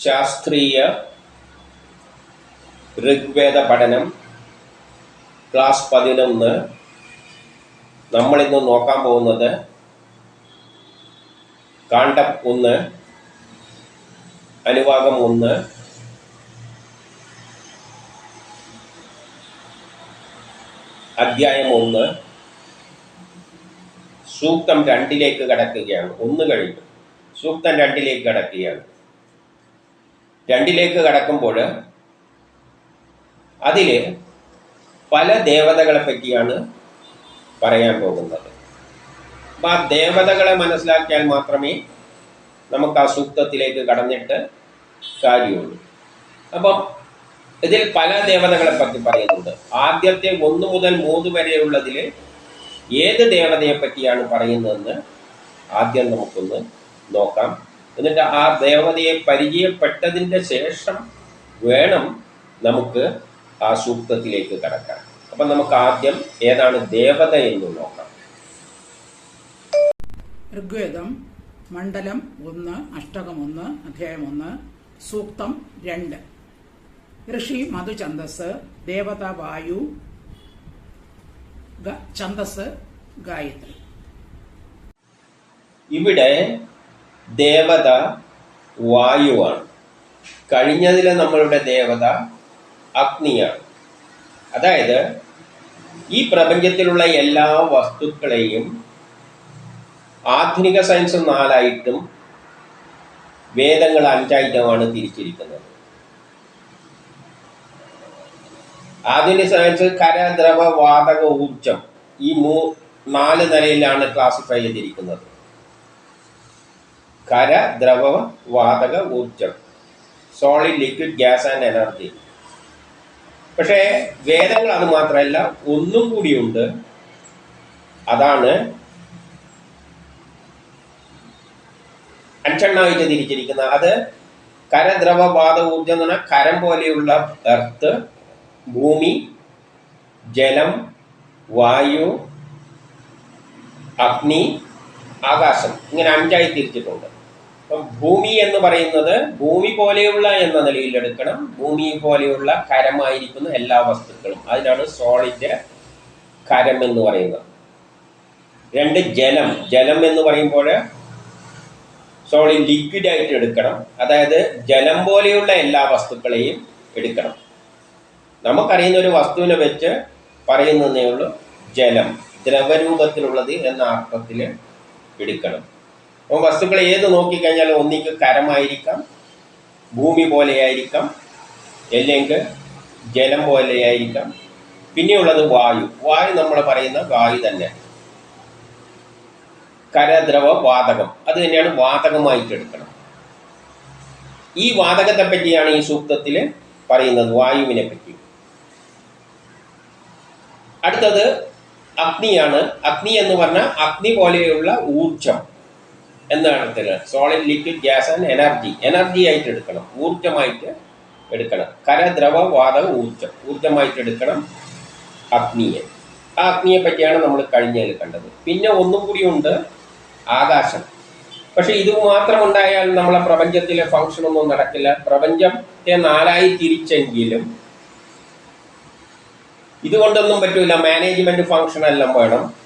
ശാസ്ത്രീയ ഋഗ്വേദ പഠനം ക്ലാസ് പതിനൊന്ന്. നമ്മളിന്ന് നോക്കാൻ പോകുന്നത് കാണ്ഡം ഒന്ന് അനുവാദം ഒന്ന്. അധ്യായം ഒന്ന്. സൂക്തം രണ്ടിലേക്ക് കടക്കുകയാണ്. ഒന്ന് കഴിഞ്ഞു. സൂക്തം രണ്ടിലേക്ക് കടക്കുകയാണ്. രണ്ടിലേക്ക് കടക്കുമ്പോൾ അതിൽ പല ദേവതകളെ പറ്റിയാണ് പറയാൻ പോകുന്നത്. അപ്പം ആ ദേവതകളെ മനസ്സിലാക്കിയാൽ മാത്രമേ നമുക്ക് ആ സൂക്തത്തിലേക്ക് കടന്നിട്ട് കാര്യമുള്ളൂ. അപ്പം ഇതിൽ പല ദേവതകളെ പറ്റി പറയുന്നുണ്ട്. ആദ്യത്തെ ഒന്ന് മുതൽ മൂന്ന് വരെയുള്ളതിൽ ഏത് ദേവതയെ പറ്റിയാണ് പറയുന്നതെന്ന് ആദ്യം നമുക്കൊന്ന് നോക്കാം. എന്നിട്ട് ആ ദേവതയെ പരിചയപ്പെട്ടതിന്റെ ശേഷം വേണം നമുക്ക് ആ സൂക്തത്തിലേക്ക് കടക്കാൻ. അപ്പം നമുക്ക് ആദ്യം ഏതാണ് ദേവത എന്ന് നോക്കാം. ഋഗ്വേദം മണ്ഡലം ഒന്ന് അഷ്ടകം ഒന്ന് അധ്യായം ഒന്ന് സൂക്തം രണ്ട്. ഋഷി മധുഛന്ദസ് ദേവത വായു ഛന്ദസ് ഗായത്രി. ഇവിടെ ദേവത വായുവാണ്. കഴിഞ്ഞതിലെ നമ്മളുടെ ദേവത അഗ്നിയാണ്. അതായത് ഈ പ്രപഞ്ചത്തിലുള്ള എല്ലാ വസ്തുക്കളെയും ആധുനിക സയൻസ് നാലായിട്ടും വേദങ്ങൾ അഞ്ചായിട്ടുമാണ് തിരിച്ചിരിക്കുന്നത്. ആധുനിക സയൻസ് കര ദ്രവ വാതക ഊർജം ഈ മൂ നാല് നിലയിലാണ് ക്ലാസിഫൈ ചെയ്തിരിക്കുന്നത്. ഖര ദ്രവ വാതക ഊർജം solid liquid gas and energy പക്ഷേ വേദങ്ങൾ അത് മാത്രമല്ല ഒന്നും കൂടിയുണ്ട്. അതാണ് അഞ്ചെണ്ണമായിട്ട് തിരിച്ചിരിക്കുന്നത് അത് കരദ്രവ വാത ഊർജം എന്ന് പറഞ്ഞാൽ കരം പോലെയുള്ള എർത്ത് ഭൂമി ജലം വായു അഗ്നി ആകാശം. ഇങ്ങനെ അഞ്ചായി തിരിച്ചിട്ടുണ്ട്. അപ്പം ഭൂമി എന്ന് പറയുന്നത് ഭൂമി പോലെയുള്ള എന്ന നിലയിൽ എടുക്കണം. ഭൂമി പോലെയുള്ള കരമായിരിക്കുന്ന എല്ലാ വസ്തുക്കളും. അതിനാണ് സോളിഡ് കരം എന്ന് പറയുന്നത്. രണ്ട് ജലം. ജലം എന്ന് പറയുമ്പോൾ സോളിഡ് ലിക്വിഡ് ആയിട്ട് എടുക്കണം. അതായത് ജലം പോലെയുള്ള എല്ലാ വസ്തുക്കളെയും എടുക്കണം. നമുക്കറിയുന്ന ഒരു വസ്തുവിനെ വെച്ച് പറയുന്നതേ ഉള്ളൂ ജലം. ദ്രവരൂപത്തിലുള്ളത് എന്ന അർത്ഥത്തിൽ എടുക്കണം. അപ്പോൾ വസ്തുക്കൾ ഏത് നോക്കിക്കഴിഞ്ഞാലും ഒന്നിക്ക് കരമായിരിക്കാം. ഭൂമി പോലെയായിരിക്കാം. അല്ലെങ്കിൽ ജലം പോലെയായിരിക്കാം. പിന്നെയുള്ളത് വായു. വായു നമ്മൾ പറയുന്ന വായു തന്നെ. കരദ്രവ വാതകം. അത് തന്നെയാണ് വാതകമായിട്ട് എടുക്കണം. ഈ വാതകത്തെ പറ്റിയാണ് ഈ സൂക്തത്തിൽ പറയുന്നത് വായുവിനെ പറ്റി. അടുത്തത് അഗ്നിയാണ്. അഗ്നി എന്ന് പറഞ്ഞാൽ അഗ്നി പോലെയുള്ള ഊർജം എന്നാണ് അർത്ഥത്തിൽ solid liquid gas and energy energy ആയിട്ട് എടുക്കണം. ഊർജമായിട്ട് എടുക്കണം. കര ദ്രവ വാത ഊർജം ഊർജമായിട്ട് എടുക്കണം അഗ്നിയെ. ആ അഗ്നിയെ പറ്റിയാണ് നമ്മൾ കഴിഞ്ഞതിൽ കണ്ടത്. പിന്നെ ഒന്നും കൂടി ഉണ്ട് ആകാശം. പക്ഷേ ഇത് മാത്രം ഉണ്ടായാൽ നമ്മളെ പ്രപഞ്ചത്തിലെ ഫംഗ്ഷൻ ഒന്നും നടക്കില്ല. പ്രപഞ്ചത്തെ നാലായി തിരിച്ചെങ്കിലും ഇതുകൊണ്ടൊന്നും പറ്റൂല. മാനേജ്മെന്റ് ഫംഗ്ഷൻ എല്ലാം വേണം.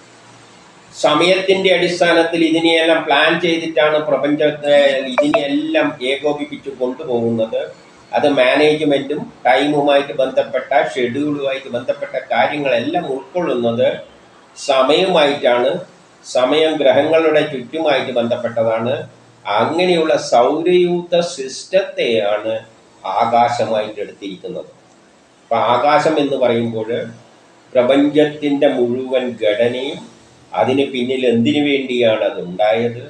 സമയത്തിന്റെ അടിസ്ഥാനത്തിൽ ഇതിനെയെല്ലാം പ്ലാൻ ചെയ്തിട്ടാണ് പ്രപഞ്ചത്തെ ഇതിനെയെല്ലാം ഏകോപിപ്പിച്ച് കൊണ്ടുപോകുന്നത്. അത് മാനേജ്മെന്റും ടൈമുമായിട്ട് ബന്ധപ്പെട്ട ഷെഡ്യൂളുമായിട്ട് ബന്ധപ്പെട്ട കാര്യങ്ങളെല്ലാം ഉൾക്കൊള്ളുന്നത് സമയമായിട്ടാണ് സമയം ഗ്രഹങ്ങളുടെ ചുറ്റുമായിട്ട് ബന്ധപ്പെട്ടതാണ്. അങ്ങനെയുള്ള സൗരയൂഥ സിസ്റ്റത്തെയാണ് ആകാശമായിട്ട് എടുത്തിരിക്കുന്നത്. അപ്പം ആകാശം എന്ന് പറയുമ്പോൾ പ്രപഞ്ചത്തിന്റെ മുഴുവൻ ഘടനയും അതിന് പിന്നിൽ എന്തിനു വേണ്ടിയാണ് അത് ഉണ്ടായത്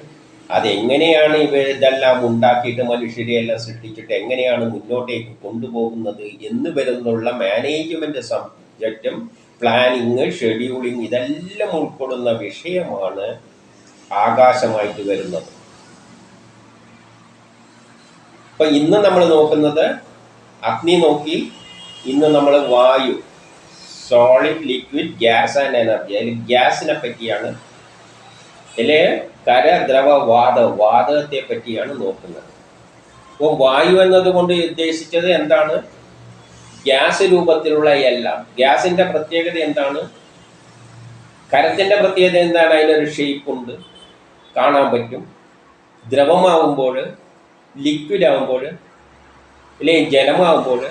അതെങ്ങനെയാണ് ഇവ ഇതെല്ലാം ഉണ്ടാക്കിയിട്ട് മനുഷ്യരെ എല്ലാം സൃഷ്ടിച്ചിട്ട് എങ്ങനെയാണ് മുന്നോട്ടേക്ക് കൊണ്ടുപോകുന്നത് എന്ന് വരുന്നുള്ള മാനേജ്മെന്റ് സബ്ജക്റ്റും പ്ലാനിങ് ഷെഡ്യൂളിങ് ഇതെല്ലാം ഉൾക്കൊള്ളുന്ന വിഷയമാണ് ആകാശമായിട്ട് വരുന്നത്. അപ്പൊ ഇന്ന് നമ്മൾ നോക്കുന്നത് അഗ്നി നോക്കി ഇന്ന് നമ്മൾ വായു solid liquid gas and energy അതിൽ ഗ്യാസിനെ പറ്റിയാണ് ഇതിലെ കര ദ്രവ വാത വാതകത്തെ പറ്റിയാണ് നോക്കുന്നത്. അപ്പോൾ വായു എന്നതുകൊണ്ട് ഉദ്ദേശിച്ചത് എന്താണ്? ഗ്യാസ് രൂപത്തിലുള്ള എല്ലാം. ഗ്യാസിന്റെ പ്രത്യേകത എന്താണ്? കരത്തിന്റെ പ്രത്യേകത എന്താണ്? അതിനൊരു ഷേപ്പ് ഉണ്ട്. കാണാൻ പറ്റും. ദ്രവമാവുമ്പോൾ ലിക്വിഡ് ആവുമ്പോൾ അല്ലെങ്കിൽ ജലമാവുമ്പോൾ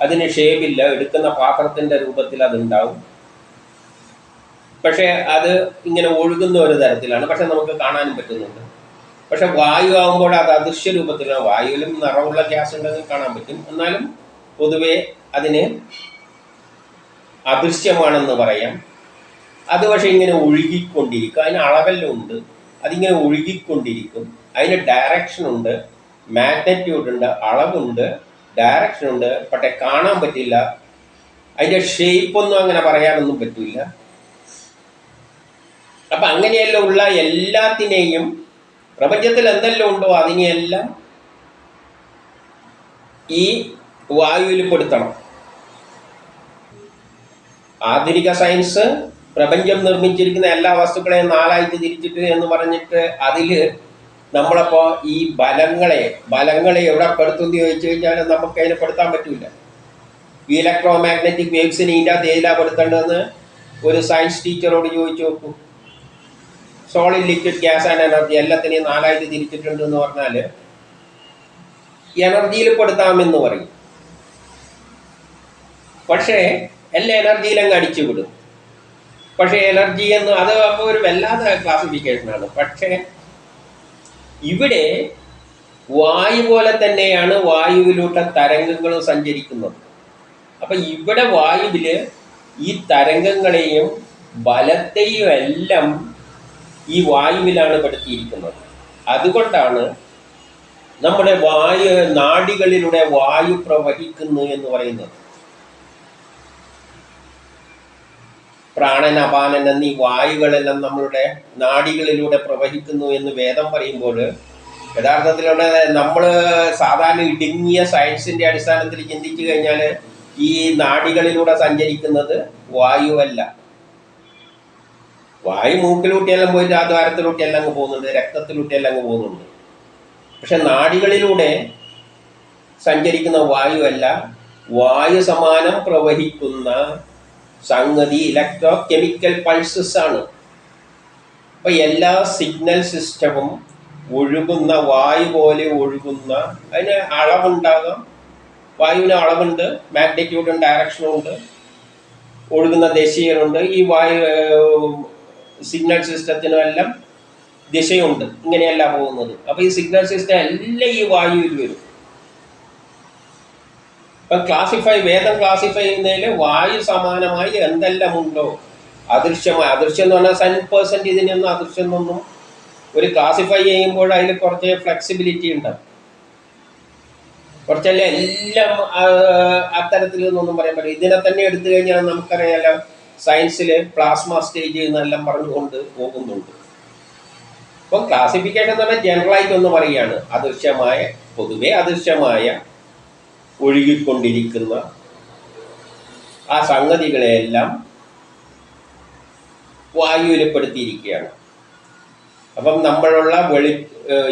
അതിന് ഷേപ്പില്ല എടുക്കുന്ന പാത്രത്തിന്റെ രൂപത്തിൽ അതുണ്ടാവും. പക്ഷേ അത് ഇങ്ങനെ ഒഴുകുന്ന ഒരു തരത്തിലാണ്. പക്ഷെ നമുക്ക് കാണാനും പറ്റുന്നുണ്ട്. പക്ഷെ വായു ആകുമ്പോൾ അത് അദൃശ്യ രൂപത്തിലാണ്. വായുവിലും നിറമുള്ള ഗ്യാസ് ഉണ്ടെങ്കിൽ കാണാൻ പറ്റും. എന്നാലും പൊതുവെ അതിന് അദൃശ്യമാണെന്ന് പറയാം. അത് പക്ഷെ ഇങ്ങനെ ഒഴുകിക്കൊണ്ടിരിക്കും. അതിന് അളവെല്ലാം ഉണ്ട് അതിങ്ങനെ ഒഴുകിക്കൊണ്ടിരിക്കും. അതിന് ഡയറക്ഷൻ ഉണ്ട്. മാഗ്നറ്റ്യൂഡ് ഉണ്ട്. അളവുണ്ട്. ഡയറക്ഷൻ ഉണ്ട് പക്ഷെ കാണാൻ പറ്റില്ല. അതിന്റെ ഷേപ്പ് ഒന്നും അങ്ങനെ പറയാനൊന്നും പറ്റില്ല അപ്പൊ അങ്ങനെയെല്ലാം ഉള്ള എല്ലാത്തിനെയും പ്രപഞ്ചത്തിൽ എന്തെല്ലാം ഉണ്ടോ അതിനെയെല്ലാം ഈ വായുവിൽ പെടുത്തണം. ആധുനിക സയൻസ് പ്രപഞ്ചം നിർമ്മിച്ചിരിക്കുന്ന എല്ലാ വസ്തുക്കളെയും നാലായിട്ട് തിരിച്ചിട്ട് എന്ന് പറഞ്ഞിട്ട് അതിൽ നമ്മളപ്പോ ഈ ബലങ്ങളെ ബലങ്ങളെ എവിടെ പെടുത്തുമെന്ന് ചോദിച്ചു കഴിഞ്ഞാൽ നമുക്ക് അതിനെ പെടുത്താൻ പറ്റില്ല ഈ ഇലക്ട്രോ മാഗ്നറ്റിക് വേവ്സിനെ ഇതിന്റെ അകത്ത് ഏതിലാ പെടുത്തേണ്ടതെന്ന് ഒരു സയൻസ് ടീച്ചറോട് ചോദിച്ചു നോക്കൂ. Solid liquid gas and energy എല്ലാത്തിനെയും നാലായിട്ട് തിരിച്ചിട്ടുണ്ട് എന്ന് പറഞ്ഞാൽ എനർജിയിൽ പെടുത്താമെന്ന് പറയും. പക്ഷേ എല്ലാ എനർജിയിലങ്ങ് അടിച്ചു വിടും. പക്ഷേ എനർജി എന്ന് അത് ഒരു വല്ലാത്ത ക്ലാസിഫിക്കേഷനാണ് പക്ഷേ ഇവിടെ വായു പോലെ തന്നെയാണ് വായുവിലൂടെ തരംഗങ്ങളും സഞ്ചരിക്കുന്നത്. അപ്പൊ ഇവിടെ വായുവിൽ ഈ തരംഗങ്ങളെയും ബലത്തെയും എല്ലാം ഈ വായുവിലാണ് പെടുത്തിയിരിക്കുന്നത്. അതുകൊണ്ടാണ് നമ്മുടെ വായു നാടികളിലൂടെ വായു പ്രവഹിക്കുന്നു എന്ന് പറയുന്നത്. പ്രാണൻ അപാനൻ എന്നീ വായുകളെല്ലാം നമ്മളുടെ നാഡികളിലൂടെ പ്രവഹിക്കുന്നു എന്ന് വേദം പറയുമ്പോൾ യഥാർത്ഥത്തിലൂടെ നമ്മൾ സാധാരണ ഇടുങ്ങിയ സയൻസിന്റെ അടിസ്ഥാനത്തിൽ ചിന്തിച്ചു കഴിഞ്ഞാൽ ഈ നാടികളിലൂടെ സഞ്ചരിക്കുന്നത് വായുവല്ല വായു മൂക്കിലൂട്ടിയെല്ലാം പോയിട്ട് ആ ദ്വാരത്തിലൂട്ടിയെല്ലാം അങ്ങ് പോകുന്നുണ്ട് രക്തത്തിലൂട്ടിയെല്ലാം അങ്ങ് പോകുന്നുണ്ട്. പക്ഷെ നാടികളിലൂടെ സഞ്ചരിക്കുന്ന വായുവല്ല വായു സമാനം പ്രവഹിക്കുന്ന സംഗതി ഇലക്ട്രോ കെമിക്കൽ പൾസസ് ആണ്. അപ്പൊ എല്ലാ സിഗ്നൽ സിസ്റ്റവും ഒഴുകുന്ന വായു പോലെ ഒഴുകുന്ന അതിന് അളവുണ്ടാകാം. വായുവിന് അളവുണ്ട് മാഗ്നിറ്റ്യൂഡും ഡയറക്ഷനും ഉണ്ട് ഒഴുകുന്ന ദിശയിലുണ്ട് ഈ വായു സിഗ്നൽ സിസ്റ്റത്തിനും എല്ലാം ദിശയുണ്ട്. ഇങ്ങനെയല്ല പോകുന്നത്. അപ്പൊ ഈ സിഗ്നൽ സിസ്റ്റം എല്ലാം ഈ വായുവിൽ വരും. ഇപ്പം ക്ലാസിഫൈ വേദം ക്ലാസിഫൈ ചെയ്യുന്നതിൽ വായു സമാനമായി എന്തെല്ലാം ഉണ്ടോ? അദൃശ്യമായി. അദൃശ്യം എന്ന് പറഞ്ഞാൽ സെൻ പേഴ്സന്റ് ഇതിനൊന്നും അദൃശ്യം എന്നൊന്നും ഒരു ക്ലാസിഫൈ ചെയ്യുമ്പോൾ അതിൽ കുറച്ച് ഫ്ലെക്സിബിലിറ്റി ഉണ്ടാവും കുറച്ചല്ല എല്ലാം അത്തരത്തിൽ നിന്നൊന്നും പറയാൻ പറ്റില്ല. ഇതിനെ തന്നെ എടുത്തു കഴിഞ്ഞാൽ നമുക്കറിയാലോ സയൻസിൽ പ്ലാസ്മ സ്റ്റേജ് എന്നെല്ലാം പറഞ്ഞുകൊണ്ട് പോകുന്നുണ്ട്. അപ്പം ക്ലാസിഫിക്കേഷൻ എന്ന് പറഞ്ഞാൽ ജനറലായിട്ട് ഒന്ന് പറയുകയാണ്. അദൃശ്യമായ പൊതുവെ അദൃശ്യമായ ഒഴുകിക്കൊണ്ടിരിക്കുന്ന ആ സംഗതികളെയെല്ലാം വായുവിലപ്പെടുത്തിയിരിക്കുകയാണ്. അപ്പം നമ്മളുള്ള വെളി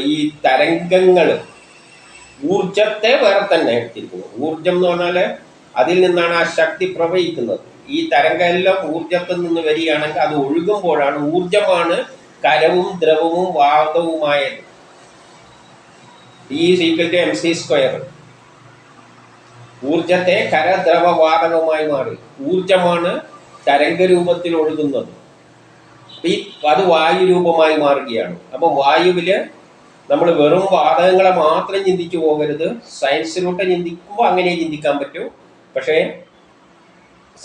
ഈ തരംഗങ്ങൾ ഊർജത്തെ വേറെ തന്നെ എടുത്തിരിക്കുന്നു. ഊർജം എന്ന് പറഞ്ഞാൽ അതിൽ നിന്നാണ് ആ ശക്തി പ്രവഹിക്കുന്നത്. ഈ തരംഗം എല്ലാം ഊർജത്തിൽ നിന്ന് വരികയാണെങ്കിൽ അത് ഒഴുകുമ്പോഴാണ് ഊർജമാണ് കരവും ദ്രവവും വാതവുമായത്. E is equal to M C square ഊർജത്തെ കരദ്രവ വാതകമായി മാറി. ഊർജമാണ് തരംഗരൂപത്തിൽ ഒഴുകുന്നത് ഈ അത് വായു രൂപമായി മാറുകയാണ്. അപ്പം വായുവിൽ നമ്മൾ വെറും വാതകങ്ങളെ മാത്രം ചിന്തിച്ചു പോകരുത്. സയൻസിലൂടെ ചിന്തിക്കുമ്പോൾ അങ്ങനെ ചിന്തിക്കാൻ പറ്റൂ. പക്ഷേ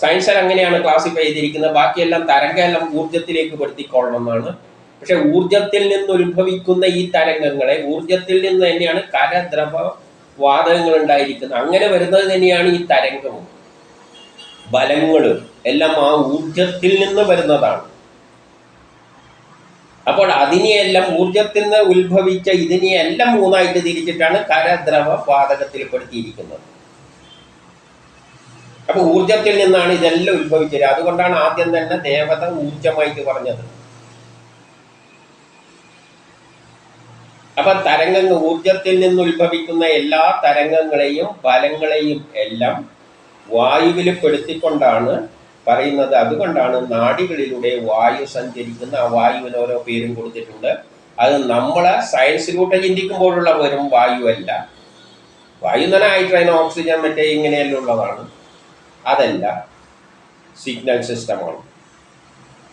സയൻസിൽ അങ്ങനെയാണ് ക്ലാസിഫൈ ചെയ്തിരിക്കുന്നത്. ബാക്കിയെല്ലാം തരംഗമെല്ലാം ഊർജത്തിലേക്ക് പെടുത്തിക്കൊള്ളണം എന്നാണ് പക്ഷെ ഊർജത്തിൽ നിന്ന് ഉത്ഭവിക്കുന്ന ഈ തരംഗങ്ങളെ ഊർജത്തിൽ നിന്ന് തന്നെയാണ് കരദ്രവ വാതകങ്ങൾ ഉണ്ടായിരിക്കുന്നത് അങ്ങനെ വരുന്നത് തന്നെയാണ് ഈ തരംഗവും ബലങ്ങളും എല്ലാം ആ ഊർജത്തിൽ നിന്ന് വരുന്നതാണ്. അപ്പോൾ അതിനെയെല്ലാം ഊർജത്തിൽ നിന്ന് ഉത്ഭവിച്ച ഇതിനെയെല്ലാം മൂന്നായിട്ട് തിരിച്ചിട്ടാണ് കരദ്രവ വാതകത്തിൽ പെടുത്തിയിരിക്കുന്നത് അപ്പൊ ഊർജത്തിൽ നിന്നാണ് ഇതെല്ലാം ഉത്ഭവിച്ചത്. അതുകൊണ്ടാണ് ആദ്യം തന്നെ ദേവത ഊർജമായിട്ട് പറഞ്ഞത്. അപ്പൊ തരംഗങ്ങൾ ഊർജത്തിൽ നിന്ന് ഉത്ഭവിക്കുന്ന എല്ലാ തരംഗങ്ങളെയും ബലങ്ങളെയും എല്ലാം വായുവിൽ പെടുത്തിക്കൊണ്ടാണ് പറയുന്നത്. അതുകൊണ്ടാണ് നാടികളിലൂടെ വായു സഞ്ചരിക്കുന്ന ആ വായുവിന് ഓരോ പേരും കൊടുത്തിട്ടുണ്ട്. അത് നമ്മളെ സയൻസിലൂടെ ചിന്തിക്കുമ്പോഴുള്ള വെറും വായുവല്ല വായു തന്നെ ഹൈഡ്രജൻ ഓക്സിജൻ മറ്റേ ഇങ്ങനെയെല്ലാം ഉള്ളതാണ്. അതല്ല സിഗ്നൽ സിസ്റ്റമാണ്.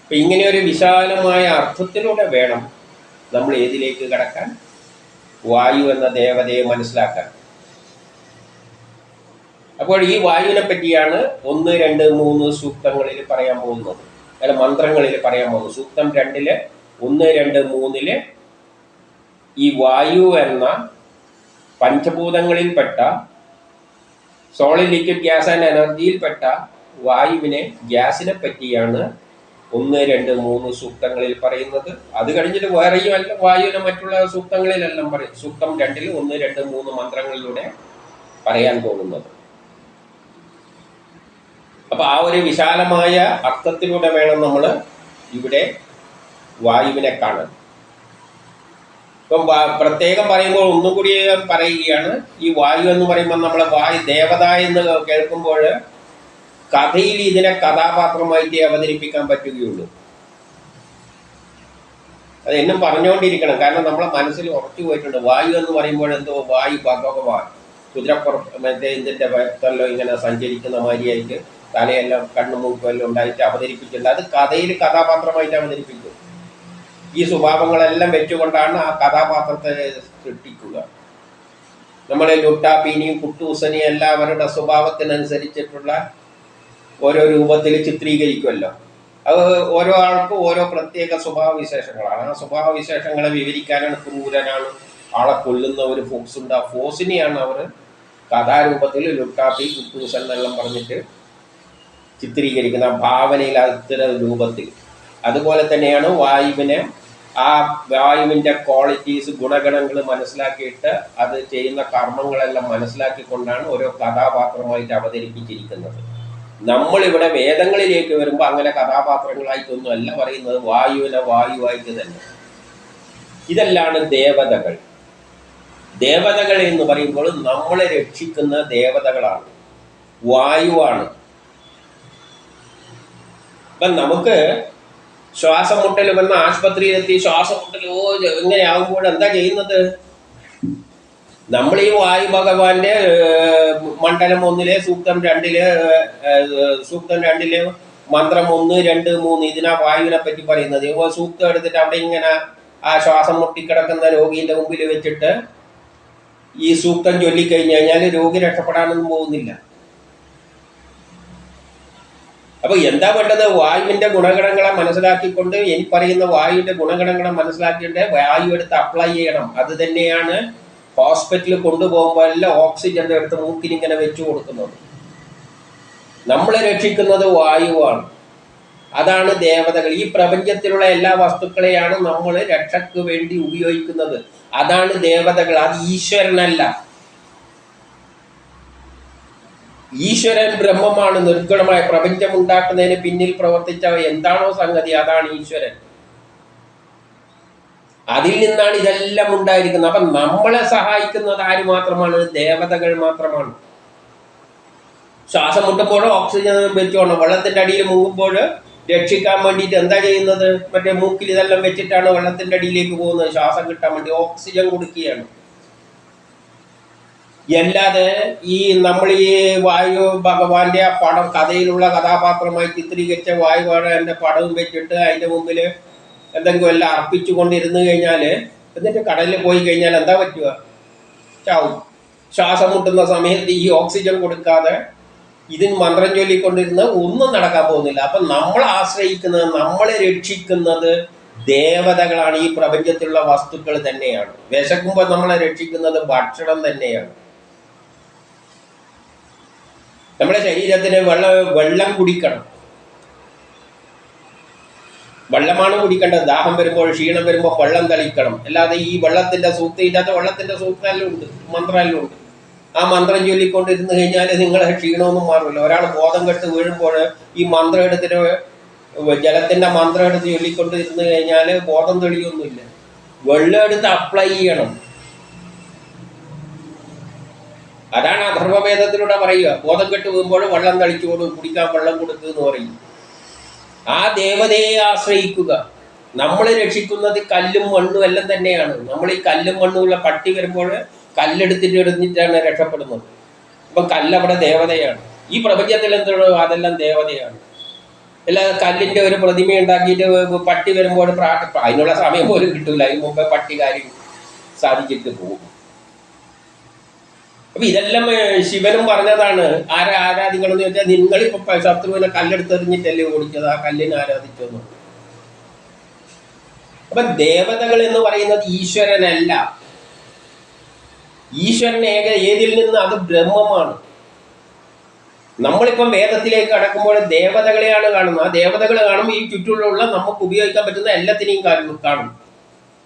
ഇപ്പൊ ഇങ്ങനെ ഒരു വിശാലമായ അർത്ഥത്തിലൂടെ വേണം നമ്മൾ ഏതിലേക്ക് കടക്കാൻ? വായു എന്ന ദേവതയെ മനസ്സിലാക്കാൻ. അപ്പോൾ ഈ വായുവിനെ പറ്റിയാണ് ഒന്ന് രണ്ട് മൂന്ന് സൂക്തങ്ങളിൽ പറയാൻ പോകുന്നത്. അല്ല മന്ത്രങ്ങളിൽ പറയാൻ പോകുന്നത്. സൂക്തം രണ്ടിൽ ഒന്ന് രണ്ട് മൂന്നിൽ ഈ വായു എന്ന പഞ്ചഭൂതങ്ങളിൽപ്പെട്ട സോളിഡ് ലിക്വിഡ് ഗ്യാസ് ആൻഡ് എനർജിയിൽപ്പെട്ട വായുവിനെ ഗ്യാസിനെ പറ്റിയാണ് ഒന്ന് രണ്ട് മൂന്ന് സൂക്തങ്ങളിൽ പറയുന്നത്. അത് കഴിഞ്ഞിട്ട് വേറെയും അല്ല വായുവിനെ മറ്റുള്ള സൂക്തങ്ങളിലെല്ലാം പറയും. സൂക്തം രണ്ടിൽ ഒന്ന് രണ്ട് മൂന്ന് മന്ത്രങ്ങളിലൂടെ പറയാൻ പോകുന്നത്. അപ്പൊ ആ ഒരു വിശാലമായ അർത്ഥത്തിലൂടെ വേണം നമ്മൾ ഇവിടെ വായുവിനെ കാണാൻ. ഇപ്പം പ്രത്യേകം പറയുമ്പോൾ ഒന്നും കൂടി പറയുകയാണ്. ഈ വായു എന്ന് പറയുമ്പോൾ നമ്മൾ വായു ദേവത എന്ന് കേൾക്കുമ്പോൾ കഥയിൽ ഇതിനെ കഥാപാത്രമായിട്ട് അവതരിപ്പിക്കാൻ പറ്റുകയുള്ളൂ. അത് എന്നും പറഞ്ഞുകൊണ്ടിരിക്കണം. കാരണം നമ്മളെ മനസ്സിൽ ഉറച്ചു പോയിട്ടുണ്ട്. വായു എന്ന് പറയുമ്പോൾ എന്തോ വായു ഭഗവാൻ. കുതിരപ്പുറത്ത് മറ്റേ ഇതിന്റെ ഭക്തല്ലോ ഇങ്ങനെ സഞ്ചരിക്കുന്ന മാതിരിയായിട്ട് തലയെല്ലാം കണ്ണും മൂക്കും എല്ലാം ഉണ്ടായിട്ട് അവതരിപ്പിച്ചിട്ടുണ്ട്. അത് കഥയിൽ കഥാപാത്രമായിട്ട് അവതരിപ്പിക്കും. ഈ സ്വഭാവങ്ങളെല്ലാം വെച്ചുകൊണ്ടാണ് ആ കഥാപാത്രത്തെ സൃഷ്ടിക്കുക. നമ്മളെ ലുട്ടാപ്പീനിയും കുട്ടൂസനെയും എല്ലാവരുടെ സ്വഭാവത്തിനനുസരിച്ചിട്ടുള്ള ഓരോ രൂപത്തിൽ ചിത്രീകരിക്കുമല്ലോ അത് ഓരോ ആൾക്കും ഓരോ പ്രത്യേക സ്വഭാവവിശേഷങ്ങളാണ്. ആ സ്വഭാവവിശേഷങ്ങളെ വിവരിക്കാനാണ് ക്രൂരനാണ് ആളെ കൊല്ലുന്ന ഒരു ഫോക്സ് ഉണ്ട് ആ ഫോസിനെയാണ് അവർ കഥാരൂപത്തിൽ ലുട്ടാപ്പി കുട്ടൂസൻ എന്നെല്ലാം പറഞ്ഞിട്ട് ചിത്രീകരിക്കുന്ന ഭാവനയിൽ അത്തരം രൂപത്തിൽ. അതുപോലെ തന്നെയാണ് വായുവിനെ ആ വായുവിന്റെ ക്വാളിറ്റീസ് ഗുണഗണങ്ങൾ മനസ്സിലാക്കിയിട്ട് അത് ചെയ്യുന്ന കർമ്മങ്ങളെല്ലാം മനസ്സിലാക്കിക്കൊണ്ടാണ് ഓരോ കഥാപാത്രമായിട്ട് അവതരിപ്പിച്ചിരിക്കുന്നത്. നമ്മളിവിടെ വേദങ്ങളിലേക്ക് വരുമ്പോൾ അങ്ങനെ കഥാപാത്രങ്ങളായിട്ടൊന്നും അല്ല പറയുന്നത്. വായുവിനെ വായുവായിട്ട് തന്നെ. ഇതെല്ലാണ് ദേവതകൾ. ദേവതകൾ എന്ന് പറയുമ്പോൾ നമ്മളെ രക്ഷിക്കുന്ന ദേവതകളാണ്. വായുവാണ്. അപ്പം നമുക്ക് ശ്വാസം മുട്ടൽ വന്ന ആശുപത്രിയിലെത്തി ശ്വാസം മുട്ടൽ ഓ എങ്ങനെയാകുമ്പോൾ എന്താ ചെയ്യുന്നത്? നമ്മൾ ഈ വായു ഭഗവാന്റെ മണ്ഡലം ഒന്നിലെ സൂക്തം രണ്ടിലെ സൂക്തം രണ്ടിലെ മന്ത്രം ഒന്ന് രണ്ട് മൂന്ന് ഇതിനാ വായുവിനെ പറ്റി പറയുന്നത്. ഇപ്പോൾ സൂക്തം എടുത്തിട്ട് അവിടെ ഇങ്ങനെ ആ ശ്വാസം മുട്ടിക്കിടക്കുന്ന രോഗിയുടെ മുമ്പിൽ വെച്ചിട്ട് ഈ സൂക്തം ചൊല്ലിക്കഴിഞ്ഞു കഴിഞ്ഞാൽ രോഗി രക്ഷപ്പെടാനൊന്നും പോകുന്നില്ല. അപ്പൊ എന്താ വേണ്ടത്? വായുവിന്റെ ഗുണഗണങ്ങളെ മനസ്സിലാക്കിക്കൊണ്ട് എനിക്ക് പറയുന്ന വായുവിന്റെ ഗുണഗണങ്ങളെ മനസ്സിലാക്കിയിട്ട് വായു എടുത്ത് അപ്ലൈ ചെയ്യണം. അത് തന്നെയാണ് ഹോസ്പിറ്റലിൽ കൊണ്ടുപോകുമ്പോൾ എല്ലാം ഓക്സിജൻ എടുത്ത് മൂക്കിന് ഇങ്ങനെ വെച്ചു കൊടുക്കുന്നത്. നമ്മളെ രക്ഷിക്കുന്നത് വായുവാണ്. അതാണ് ദേവതകൾ. ഈ പ്രപഞ്ചത്തിലുള്ള എല്ലാ വസ്തുക്കളെയാണ് നമ്മൾ രക്ഷക്ക് വേണ്ടി ഉപയോഗിക്കുന്നത്. അതാണ് ദേവതകൾ. അത് ഈശ്വരനല്ല. ഈശ്വരൻ ബ്രഹ്മമാണ്. നിർഗുണമായ പ്രപഞ്ചം ഉണ്ടാക്കുന്നതിന് പിന്നിൽ പ്രവർത്തിച്ച എന്താണോ സംഗതി? അതാണ് ഈശ്വരൻ. അതിൽ നിന്നാണ് ഇതെല്ലാം ഉണ്ടായിരിക്കുന്നത്. അപ്പൊ നമ്മളെ സഹായിക്കുന്നത് ആര് മാത്രമാണ്? ദേവതകൾ മാത്രമാണ്. ശ്വാസം മുട്ടുമ്പോഴോ ഓക്സിജൻ വെച്ചോണം. വെള്ളത്തിന്റെ അടിയിൽ മുങ്ങുമ്പോൾ രക്ഷിക്കാൻ വേണ്ടിയിട്ട് എന്താ ചെയ്യുന്നത്? മറ്റേ മൂക്കിൽ ഇതെല്ലാം വെച്ചിട്ടാണ് വെള്ളത്തിന്റെ അടിയിലേക്ക് പോകുന്നത്. ശ്വാസം കിട്ടാൻ വേണ്ടി ഓക്സിജൻ കൊടുക്കുകയാണ്. അല്ലാതെ ഈ നമ്മൾ ഈ വായു ഭഗവാന്റെ ആ പടം കഥയിലുള്ള കഥാപാത്രമായി ചിത്രീകരിച്ച വായുവാഴന്റെ പടവും വെച്ചിട്ട് അതിന്റെ മുമ്പിൽ എന്തെങ്കിലും എല്ലാം അർപ്പിച്ചു കൊണ്ടിരുന്നു കഴിഞ്ഞാൽ എന്നിട്ട് കടലിൽ പോയി കഴിഞ്ഞാൽ എന്താ പറ്റുക? ചാവും. ശ്വാസം മുട്ടുന്ന സമയത്ത് ഈ ഓക്സിജൻ കൊടുക്കാതെ ഇതിന് മന്ത്രം ചൊല്ലിക്കൊണ്ടിരുന്ന ഒന്നും നടക്കാൻ പോകുന്നില്ല. അപ്പം നമ്മൾ ആശ്രയിക്കുന്നത് നമ്മളെ രക്ഷിക്കുന്നത് ദേവതകളാണ്. ഈ പ്രപഞ്ചത്തിലുള്ള വസ്തുക്കൾ തന്നെയാണ്. വിശക്കുമ്പോൾ നമ്മളെ രക്ഷിക്കുന്നത് ഭക്ഷണം തന്നെയാണ്. നമ്മുടെ ശരീരത്തിന് വെള്ളം വെള്ളം കുടിക്കണം. വെള്ളമാണ് കുടിക്കേണ്ടത്. ദാഹം വരുമ്പോൾ ക്ഷീണം വരുമ്പോൾ വെള്ളം തളിക്കണം. അല്ലാതെ ഈ വെള്ളത്തിന്റെ സൂക്തി ഇല്ലാത്ത വെള്ളത്തിന്റെ സൂക്തെല്ലാം ഉണ്ട് മന്ത്രമെല്ലാം ഉണ്ട് ആ മന്ത്രം ചൊല്ലിക്കൊണ്ടിരുന്ന് കഴിഞ്ഞാൽ നിങ്ങളെ ക്ഷീണമൊന്നും മാറില്ല ഒരാൾ ബോധം കെട്ട് വീഴുമ്പോൾ ഈ മന്ത്രം എടുത്തിട്ട് ജലത്തിന്റെ മന്ത്രം എടുത്ത് ചൊല്ലിക്കൊണ്ടിരുന്ന് കഴിഞ്ഞാൽ ബോധം തെളിയൊന്നുമില്ല. വെള്ളം എടുത്ത് അപ്ലൈ ചെയ്യണം. അതാണ് അധർവവേദത്തിലൂടെ പറയുക. ബോധം കെട്ട് വീഴുമ്പോൾ വെള്ളം തളിച്ചുകൊണ്ട് കുടിക്കാൻ വെള്ളം കൊടുക്കുക എന്ന് പറയും. ആ ദേവതയെ ആശ്രയിക്കുക. നമ്മളെ രക്ഷിക്കുന്നത് കല്ലും മണ്ണും എല്ലാം തന്നെയാണ്. നമ്മൾ ഈ കല്ലും മണ്ണുമുള്ള പട്ടി വരുമ്പോൾ കല്ലെടുത്തിട്ട് എടുത്തിട്ടാണ് രക്ഷപ്പെടുന്നത്. അപ്പം കല്ലവിടെ ദേവതയാണ്. ഈ പ്രപഞ്ചത്തിൽ എന്തോ അതെല്ലാം ദേവതയാണ്. അല്ല കല്ലിന്റെ ഒരു പ്രതിമ ഉണ്ടാക്കിയിട്ട് പട്ടി വരുമ്പോൾ പ്രാർത്ഥ അതിനുള്ള സമയം പോലും കിട്ടില്ല അതിന് മുമ്പേ പട്ടി കാര്യം സാധിച്ചിട്ട് പോകും. അപ്പൊ ഇതെല്ലാം ശിവനും പറഞ്ഞതാണ്. ആരെ ആരാധിക്കണം എന്ന് വെച്ചാൽ നിങ്ങളിപ്പോ ശത്രുവിനെ കല്ലെടുത്തെറിഞ്ഞിട്ടല്ലേ ഓടിച്ചത്? ആ കല്ലിനെ ആരാധിച്ചെന്ന് അപ്പൊ ദേവതകൾ എന്ന് പറയുന്നത് ഈശ്വരനല്ല. ഈശ്വരൻ ഏക ഏതിൽ നിന്ന്? അത് ബ്രഹ്മമാണ്. നമ്മളിപ്പം വേദത്തിലേക്ക് കടക്കുമ്പോൾ ദേവതകളെയാണ് കാണുന്നത്. ആ ദേവതകൾ കാണുമ്പോൾ ഈ ചുറ്റുള്ള നമുക്ക് ഉപയോഗിക്കാൻ പറ്റുന്ന എല്ലാത്തിനെയും കാണും കാണും.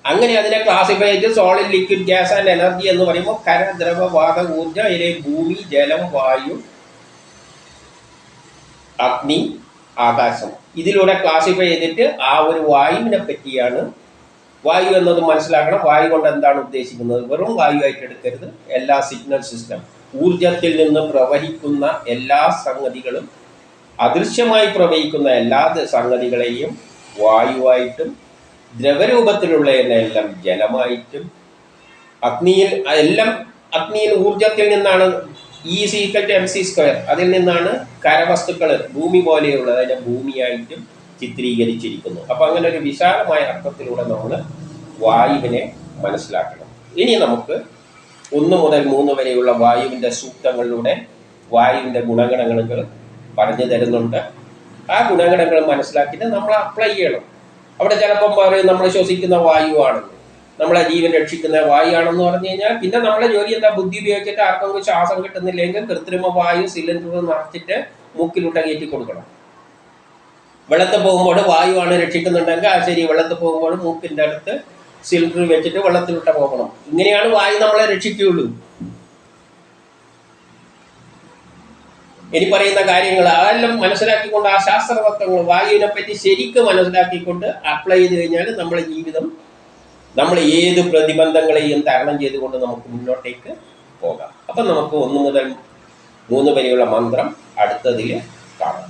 അങ്ങനെ അതിനെ ക്ലാസിഫൈ ചെയ്ത് solid liquid gas and energy എന്ന് പറയുമ്പോൾ കര ദ്രവ വാത ഊർജ ഇതിലെ ഭൂമി ജലം വായു അഗ്നി ആകാശം. ഇതിലൂടെ ക്ലാസിഫൈ ചെയ്തിട്ട് ആ ഒരു വായുവിനെ പറ്റിയാണ് വായു എന്നത് മനസ്സിലാക്കണം. വായു കൊണ്ട് എന്താണ് ഉദ്ദേശിക്കുന്നത്? വെറും വായു ആയിട്ട് എടുക്കരുത്. എല്ലാ സിഗ്നൽ സിസ്റ്റം ഊർജത്തിൽ നിന്ന് പ്രവഹിക്കുന്ന എല്ലാ സംഗതികളും അദൃശ്യമായി പ്രവഹിക്കുന്ന എല്ലാ സംഗതികളെയും വായുവായിട്ടും ദ്രവരൂപത്തിലുള്ളതിനെല്ലാം ജലമായിട്ടും അഗ്നിയിൽ എല്ലാം അഗ്നിയിൽ ഊർജത്തിൽ നിന്നാണ് E is equal to M C square അതിൽ നിന്നാണ് കരവസ്തുക്കൾ ഭൂമി പോലെയുള്ളത് അതിനെ ഭൂമിയായിട്ടും ചിത്രീകരിച്ചിരിക്കുന്നു. അപ്പൊ അങ്ങനെ ഒരു വിശാലമായ അർത്ഥത്തിലൂടെ നമ്മൾ വായുവിനെ മനസ്സിലാക്കണം. ഇനി നമുക്ക് ഒന്ന് മുതൽ മൂന്ന് വരെയുള്ള വായുവിന്റെ സൂക്തങ്ങളിലൂടെ വായുവിന്റെ ഗുണഗണങ്ങൾ പറഞ്ഞു തരുന്നുണ്ട്. ആ ഗുണഗണങ്ങൾ മനസ്സിലാക്കിയിട്ട് നമ്മൾ അപ്ലൈ ചെയ്യണം. അവിടെ ചിലപ്പം പറയും നമ്മൾ ശ്വസിക്കുന്ന വായുവാണെന്ന് നമ്മളെ ജീവൻ രക്ഷിക്കുന്ന വായുവാണെന്ന് പറഞ്ഞു കഴിഞ്ഞാൽ പിന്നെ നമ്മളെ ജോലി എന്താ? ബുദ്ധി ഉപയോഗിച്ചിട്ട് ആർക്കെങ്കിലും ശ്വാസം കിട്ടുന്നില്ലെങ്കിൽ കൃത്രിമ വായു സിലിണ്ടർ നിറച്ചിട്ട് മൂക്കിലൂട്ട കയറ്റി കൊടുക്കണം. വെള്ളത്തിൽ പോകുമ്പോൾ വായുവാണ് രക്ഷിക്കുന്നുണ്ടെങ്കിൽ ആ ശരി വെള്ളത്തിൽ പോകുമ്പോൾ മൂക്കിന്റെ അടുത്ത് സിലിണ്ടർ വെച്ചിട്ട് വെള്ളത്തിലൂട്ട പോകണം. ഇങ്ങനെയാണ് വായു നമ്മളെ രക്ഷിക്കുകയുള്ളൂ. ഇനി പറയുന്ന കാര്യങ്ങൾ അതെല്ലാം മനസ്സിലാക്കിക്കൊണ്ട് ആ ശാസ്ത്രതത്വങ്ങൾ വായുവിനെ പറ്റി ശരിക്കും മനസ്സിലാക്കിക്കൊണ്ട് അപ്ലൈ ചെയ്ത് കഴിഞ്ഞാൽ നമ്മുടെ ജീവിതം നമ്മൾ ഏത് പ്രതിബന്ധങ്ങളെയും തരണം ചെയ്തുകൊണ്ട് നമുക്ക് മുന്നോട്ടേക്ക് പോകാം. അപ്പം നമുക്ക് ഒന്ന് മുതൽ മൂന്ന് വരെയുള്ള മന്ത്രം അടുത്തതിൽ കാണാം.